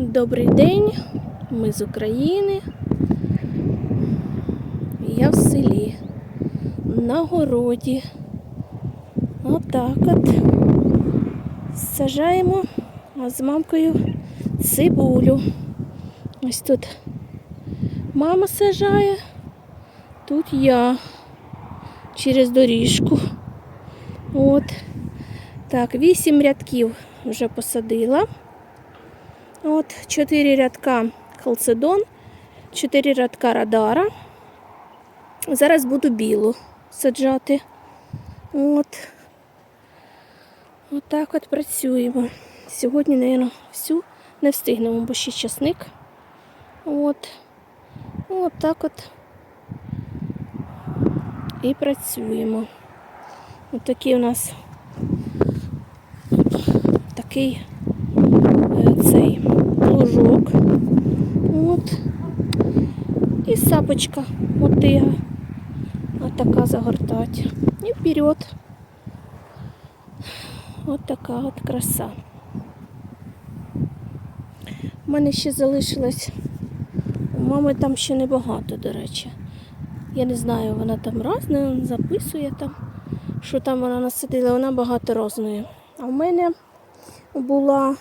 Добрий день, ми з України. Я в селі, на городі. Отак от. Сажаємо з мамкою цибулю. Ось тут мама сажає, тут я через доріжку. От. Так, вісім рядків вже посадила. От, чотири рядка халцедон, чотири рядка радара. Зараз буду білу саджати. От. От так от працюємо. Сьогодні, мабуть, всю не встигнемо, бо ще часник. От. От так от. І працюємо. От такий у нас такий е, цей лужок. От. І сапочка мотига. От така загортать. І вперед. От така от краса. У мене ще залишилось. У мами там ще небагато, до речі. Я не знаю, вона там разне записує там, що там вона насадила, вона багато розної. А в мене була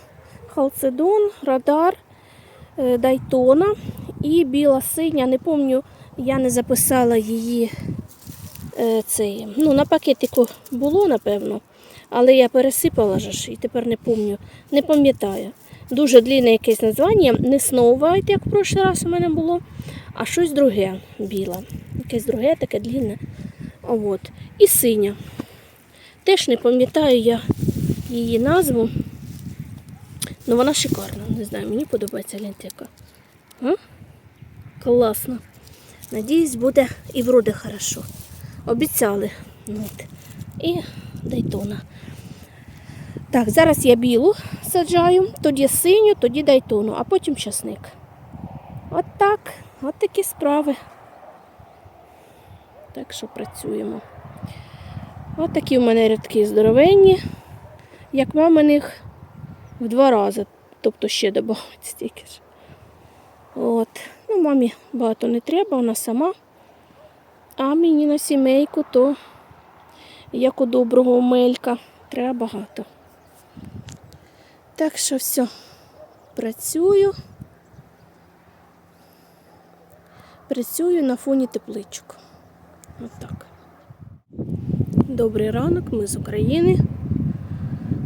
халцедон, радар, дайтона і біла синя. Не пам'ятаю, я не записала її е, цей. Ну, на пакетику було, напевно, але я пересипала ж і тепер не пам'ятаю. Не пам'ятаю. Дуже длинне якесь названня. Не Snow як в прошлий раз у мене було, а щось друге біле. Якесь друге, таке длинне. От. І синя. Теж не пам'ятаю я її назву. Ну вона шикарна. Не знаю, мені подобається гляньте яка. А? Класно. Надіюсь, буде і вроде хорошо. Обіцяли. От. І дайтона. Так, зараз я білу саджаю, тоді синю, тоді дайтону, а потім часник. От так, от такі справи. Так що працюємо. От такі в мене рядки здоровенні, як маминих в два рази, тобто ще додати стільки ж. От. Ну, мамі багато не треба, вона сама. А мені на сімейку, то як у доброго омелька, треба багато. Так що все, працюю. Працюю на фоні тепличок. Отак. Добрий ранок, ми з України.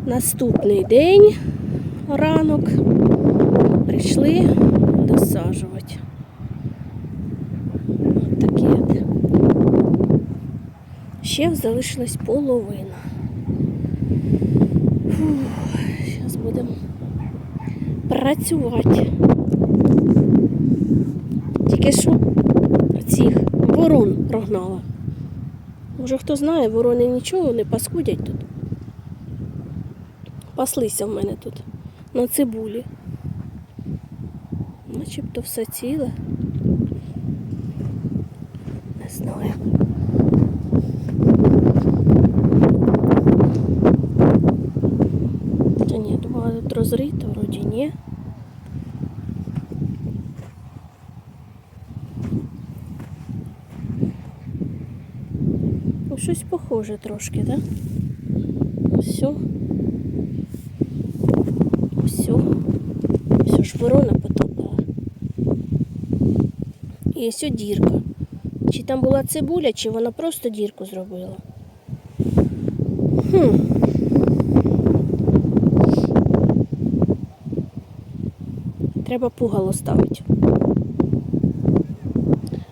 Наступний день ранок. Прийшли досаджувати. От такі. Ще залишилась половина. Зараз будемо працювати. Тільки що цих ворон прогнала. Може хто знає, ворони нічого не паскудять тут. Паслися в мене тут на цибулі. Начебто все ціле. Не знаю. Та ні, думала, тут розрито, вроді ні. Ну, щось похоже трошки, так? Да? Все. Все. Все ж ворона потопала. І ось дірка. Чи там була цибуля, чи вона просто дірку зробила. Хм. Треба пугало ставити.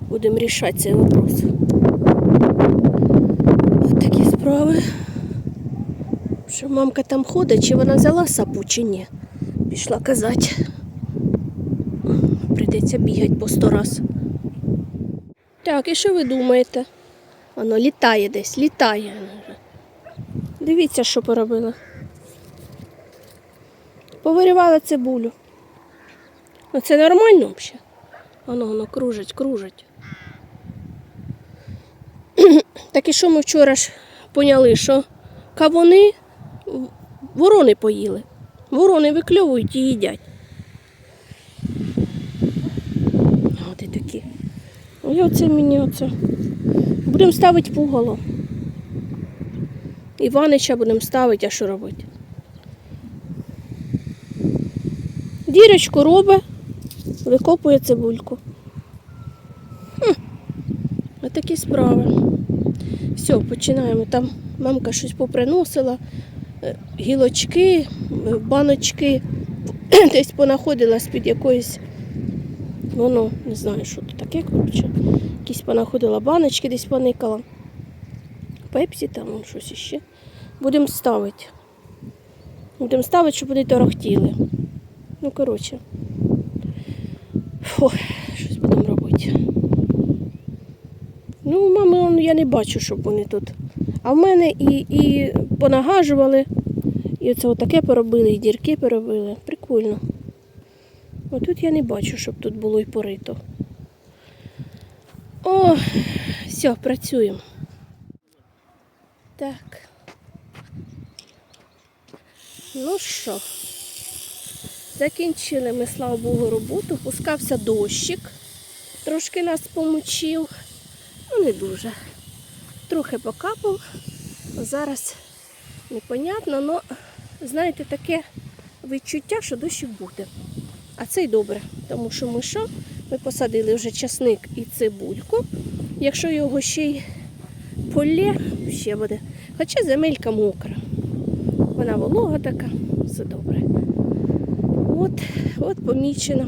Будемо рішати цей вопрос. От такі справи. Що мамка там ходить, чи вона взяла сапу, чи ні. Пішла казати. Прийдеться бігати по сто раз. Так, і що ви думаєте? Воно літає десь, літає. Дивіться, що поробила. Повирівала цибулю. Ну це нормально взагалі? Воно воно кружить, кружить. Так і що ми вчора ж поняли, що кавуни ворони поїли. Ворони викльовують і їдять. От і такі. І оце мені оце. Будемо ставити пугало. Іванича будемо ставити, а що робити. Дірочку робить, викопує цибульку. Хм. Отакі справи. Все, починаємо. Там мамка щось поприносила гілочки, е, баночки десь понаходила з-під якоїсь, воно, не знаю, що тут таке, коротше. Якісь понаходила баночки, десь поникала. Пепсі там щось іще. Будемо ставити. Будемо ставити, щоб вони торохтіли. Ну, коротше. Фу, щось будемо робити. Ну, мами, я не бачу, щоб вони тут. А в мене і, і понагажували, і оце отаке поробили, і дірки поробили. Прикольно. Отут я не бачу, щоб тут було і порито. О, все, працюємо. Так. Ну що, закінчили ми, слава Богу, роботу. Пускався дощик. Трошки нас помочив. Ну, не дуже. Трохи покапав. Зараз непонятно, але, знаєте, таке відчуття, що дощик буде. А це й добре, тому що ми що? Ми посадили вже часник і цибульку. Якщо його ще й полє, ще буде. Хоча земелька мокра. Вона волога така, все добре. От, от помічено.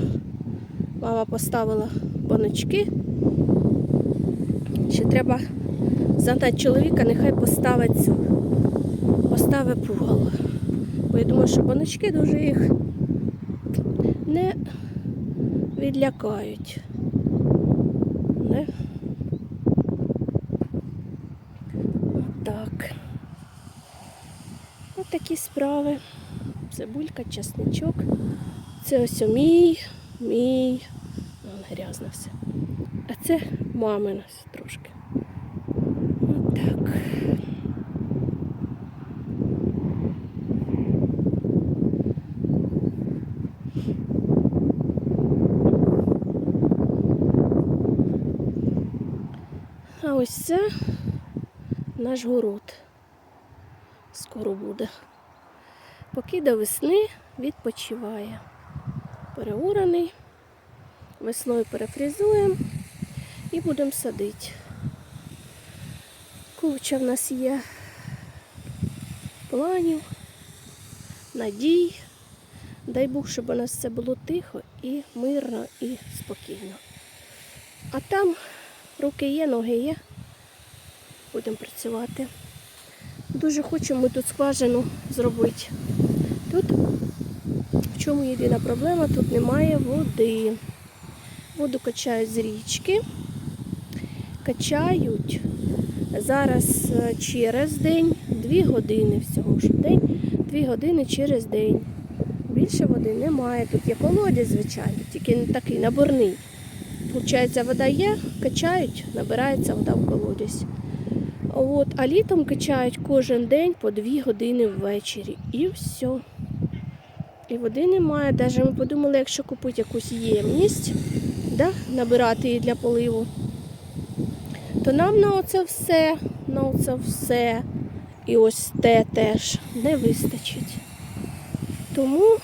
Мама поставила баночки. Ще треба загнати чоловіка, нехай поставить цю. Поставить пугало. Бо я думаю, що баночки дуже їх не відлякають. Не? Отак. Ось такі справи. Цибулька, часничок. Це ось мій, мій. Вон грязно все. А це мамина трошки. Отак. А ось це наш город. Скоро буде. Поки до весни відпочиває. Переураний. Весною перефрізуємо і будемо садити. Куча в нас є планів, надій. Дай Бог, щоб у нас все було тихо і мирно і спокійно. А там руки є, ноги є. Будемо працювати. Дуже хочемо тут скважину зробити. Тут в чому єдина проблема? Тут немає води. Воду качають з річки. Качають зараз е, через день, 2 години всього ж день, 2 години через день. Більше води немає. Тут є колодязь, звичайно, тільки не такий наборний. Получається, вода є, качають, набирається вода в колодязь. От, а літом качають кожен день по 2 години ввечері. І все. І води немає. Навіть ми подумали, якщо купити якусь ємність, да, набирати її для поливу, то нам на оце все, на оце все і ось те теж не вистачить. Тому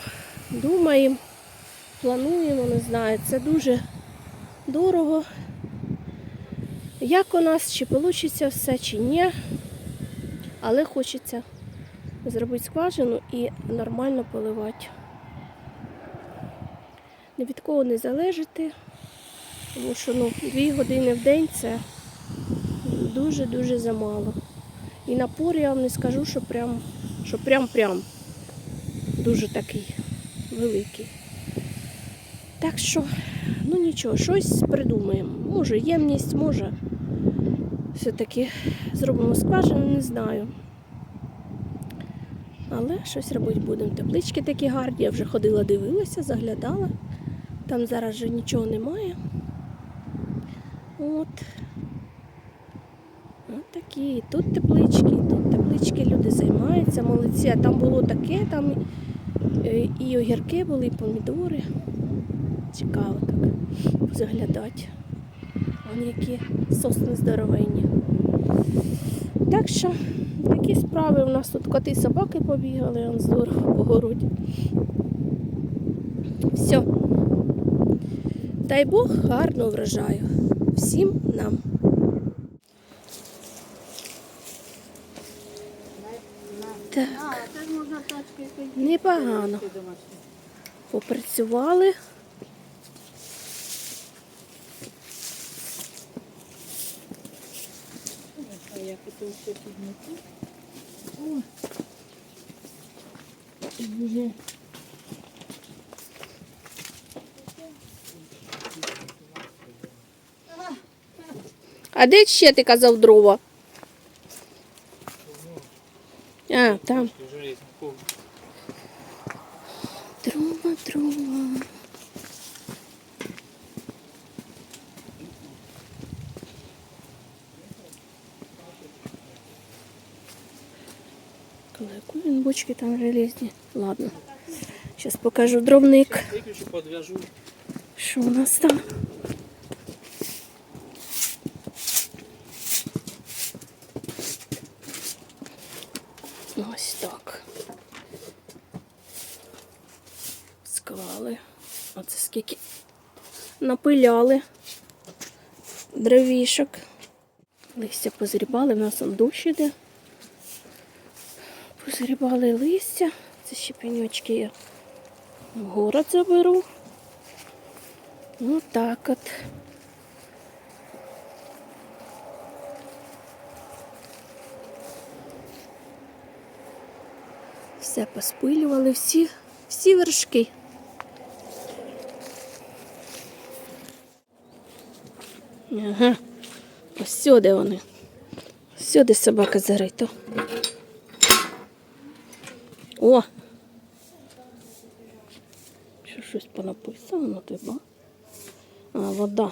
думаємо, плануємо, не знаю, це дуже дорого. Як у нас, чи вийде все, чи ні. Але хочеться зробити скважину і нормально поливати. Ні від кого не залежати, тому що ну, дві години в день це дуже-дуже замало. І напор я вам не скажу, що прям, що прям-прям дуже такий великий. Так що, ну нічого, щось придумаємо. Може ємність, може все-таки зробимо скважину, не знаю. Але щось робити будемо. Теплички такі гарні. Я вже ходила, дивилася, заглядала. Там зараз вже нічого немає. От. От такі. Тут теплички, тут теплички, люди займаються, молодці. А там було таке, там е, і огірки були, і помідори. Цікаво так заглядати. Вон які сосни здоровенні. Так що такі справи у нас тут коти собаки побігали, он здорово по городі. Все. Дай Бог гарного врожаю. Всім нам. Так, непогано. Попрацювали. А я потім все. О. А де ще ти казав дрова? А, там. Дрова, дрова. Коли там железні. Ладно. Зараз покажу дровник. Що у нас там? Ось так. Склали. Оце скільки напиляли дровішок. Листя позрібали, в нас он дощ іде. Позрібали листя. Це ще пеньочки я в город заберу. Ну так от. Все поспилювали, всі, всі вершки. Ага. Ось сюди вони. Сюди собака зарита. О! Що щось понаписано, типа. А, вода.